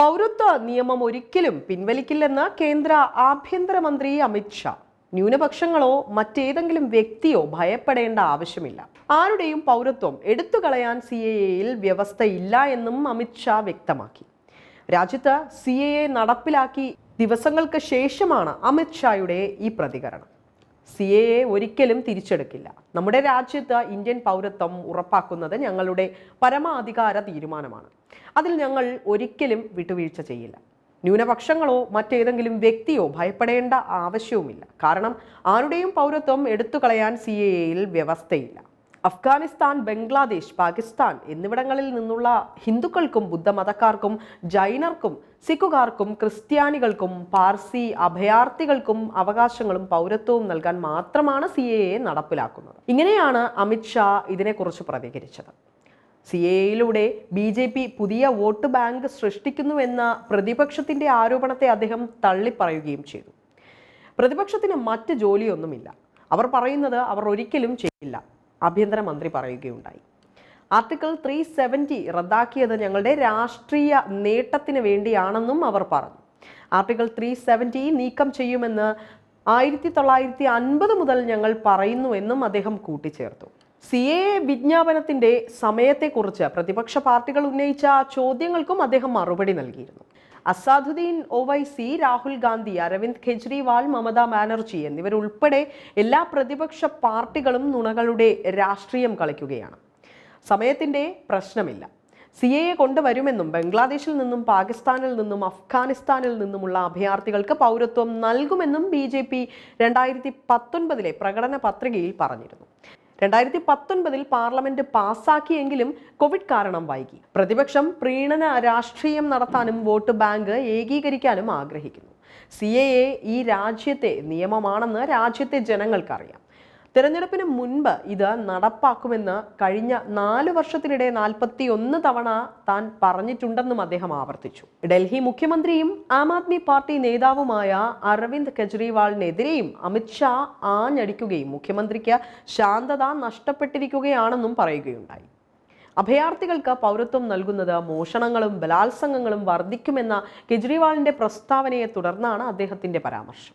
പൗരത്വ നിയമം ഒരിക്കലും പിൻവലിക്കില്ലെന്ന് കേന്ദ്ര ആഭ്യന്തരമന്ത്രി അമിത്ഷാ ന്യൂനപക്ഷങ്ങളോ മറ്റേതെങ്കിലും വ്യക്തിയോ ഭയപ്പെടേണ്ട ആവശ്യമില്ല. ആരുടെയും പൗരത്വം എടുത്തു കളയാൻ സി എ എയിൽ വ്യവസ്ഥയില്ല എന്നും അമിത്ഷാ വ്യക്തമാക്കി. രാജ്യത്ത് സി എ എ നടപ്പിലാക്കി ദിവസങ്ങൾക്ക് ശേഷമാണ് അമിത്ഷായുടെ ഈ പ്രതികരണം. സി എ എ ഒരിക്കലും തിരിച്ചെടുക്കില്ല. നമ്മുടെ രാജ്യത്ത് ഇന്ത്യൻ പൗരത്വം ഉറപ്പാക്കുന്നത് ഞങ്ങളുടെ പരമാധികാര തീരുമാനമാണ്. അതിൽ ഞങ്ങൾ ഒരിക്കലും വിട്ടുവീഴ്ച ചെയ്യില്ല. ന്യൂനപക്ഷങ്ങളോ മറ്റേതെങ്കിലും വ്യക്തിയോ ഭയപ്പെടേണ്ട ആവശ്യവുമില്ല. കാരണം ആരുടെയും പൗരത്വം എടുത്തു കളയാൻ സി എ എയിൽ വ്യവസ്ഥയില്ല. അഫ്ഗാനിസ്ഥാൻ ബംഗ്ലാദേശ് പാകിസ്ഥാൻ എന്നിവിടങ്ങളിൽ നിന്നുള്ള ഹിന്ദുക്കൾക്കും ബുദ്ധമതക്കാർക്കും ജൈനർക്കും സിഖുകാർക്കും ക്രിസ്ത്യാനികൾക്കും പാർസി അഭയാർത്ഥികൾക്കും അവകാശങ്ങളും പൗരത്വവും നൽകാൻ മാത്രമാണ് സി എ എ നടപ്പിലാക്കുന്നത്. ഇങ്ങനെയാണ് അമിത്ഷാ ഇതിനെക്കുറിച്ച് പ്രതികരിച്ചത്. സി എയിലൂടെ ബി ജെ പി പുതിയ വോട്ട് ബാങ്ക് സൃഷ്ടിക്കുന്നുവെന്ന പ്രതിപക്ഷത്തിന്റെ ആരോപണത്തെ അദ്ദേഹം തള്ളിപ്പറയുകയും ചെയ്തു. പ്രതിപക്ഷത്തിന് മറ്റ് ജോലിയൊന്നുമില്ല. അവർ പറയുന്നത് അവർ ഒരിക്കലും ചെയ്യില്ല. ആഭ്യന്തരമന്ത്രി പറയുകയുണ്ടായി. ആർട്ടിക്കിൾ ത്രീ സെവന്റി റദ്ദാക്കിയത് ഞങ്ങളുടെ രാഷ്ട്രീയ നേട്ടത്തിന് വേണ്ടിയാണെന്നും അവർ പറഞ്ഞു. ആർട്ടിക്കിൾ ത്രീ സെവന്റി നീക്കം ചെയ്യുമെന്ന് ആയിരത്തി തൊള്ളായിരത്തി അൻപത് മുതൽ ഞങ്ങൾ പറയുന്നുവെന്നും അദ്ദേഹം കൂട്ടിച്ചേർത്തു. സി എ വിജ്ഞാപനത്തിന്റെ സമയത്തെക്കുറിച്ച് പ്രതിപക്ഷ പാർട്ടികൾ ഉന്നയിച്ച ചോദ്യങ്ങൾക്കും അദ്ദേഹം മറുപടി നൽകിയിരുന്നു. അസാദുദ്ദീൻ ഒവൈസി രാഹുൽ ഗാന്ധി അരവിന്ദ് കെജ്രിവാൾ മമതാ ബാനർജി എന്നിവരുൾപ്പെടെ എല്ലാ പ്രതിപക്ഷ പാർട്ടികളും നുണകളുടെ രാഷ്ട്രീയം കളിക്കുകയാണ്. സമയത്തിന്റെ പ്രശ്നമില്ല. സി എ കൊണ്ടുവരുമെന്നും ബംഗ്ലാദേശിൽ നിന്നും പാകിസ്ഥാനിൽ നിന്നും അഫ്ഗാനിസ്ഥാനിൽ നിന്നുമുള്ള അഭയാർത്ഥികൾക്ക് പൗരത്വം നൽകുമെന്നും ബി ജെ പി രണ്ടായിരത്തി പത്തൊൻപതിലെ പ്രകടന പത്രികയിൽ പറഞ്ഞിരുന്നു. രണ്ടായിരത്തി പത്തൊൻപതിൽ പാർലമെന്റ് പാസാക്കിയെങ്കിലും കോവിഡ് കാരണം വൈകി. പ്രതിപക്ഷം പ്രീണന രാഷ്ട്രീയം നടത്താനും വോട്ട് ബാങ്ക് ഏകീകരിക്കാനും ആഗ്രഹിക്കുന്നു. സി എ ഈ രാജ്യത്തെ നിയമമാണെന്ന് രാജ്യത്തെ ജനങ്ങൾക്കറിയാം. തിരഞ്ഞെടുപ്പിന് മുൻപ് ഇത് നടപ്പാക്കുമെന്ന് കഴിഞ്ഞ നാല് വർഷത്തിനിടെ നാൽപ്പത്തി ഒന്ന് തവണ താൻ പറഞ്ഞിട്ടുണ്ടെന്നും അദ്ദേഹം ആവർത്തിച്ചു. ഡൽഹി മുഖ്യമന്ത്രിയും ആം ആദ്മി പാർട്ടി നേതാവുമായ അരവിന്ദ് കെജ്രിവാളിനെതിരെയും അമിത്ഷാ ആഞ്ഞടിക്കുകയും മുഖ്യമന്ത്രിക്ക് ശാന്തത നഷ്ടപ്പെട്ടിരിക്കുകയാണെന്നും പറയുകയുണ്ടായി. അഭയാർത്ഥികൾക്ക് പൗരത്വം നൽകുന്നത് മോഷണങ്ങളും ബലാത്സംഗങ്ങളും വർദ്ധിക്കുമെന്ന കെജ്രിവാളിന്റെ പ്രസ്താവനയെ തുടർന്നാണ് അദ്ദേഹത്തിന്റെ പരാമർശം.